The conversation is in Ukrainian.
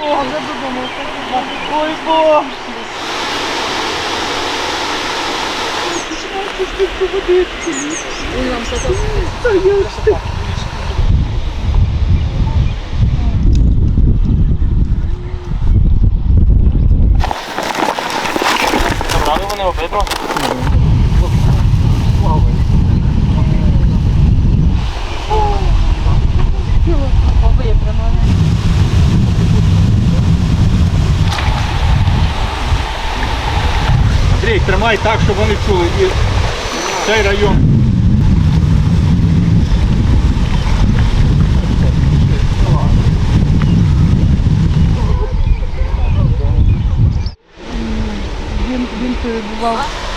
О, вже додому. Ой, Боже. Він нам сказав. Та я ж ти. Забрали вони обидва. Андрій, тримай так, щоб вони чули. І цей район. Він, перебував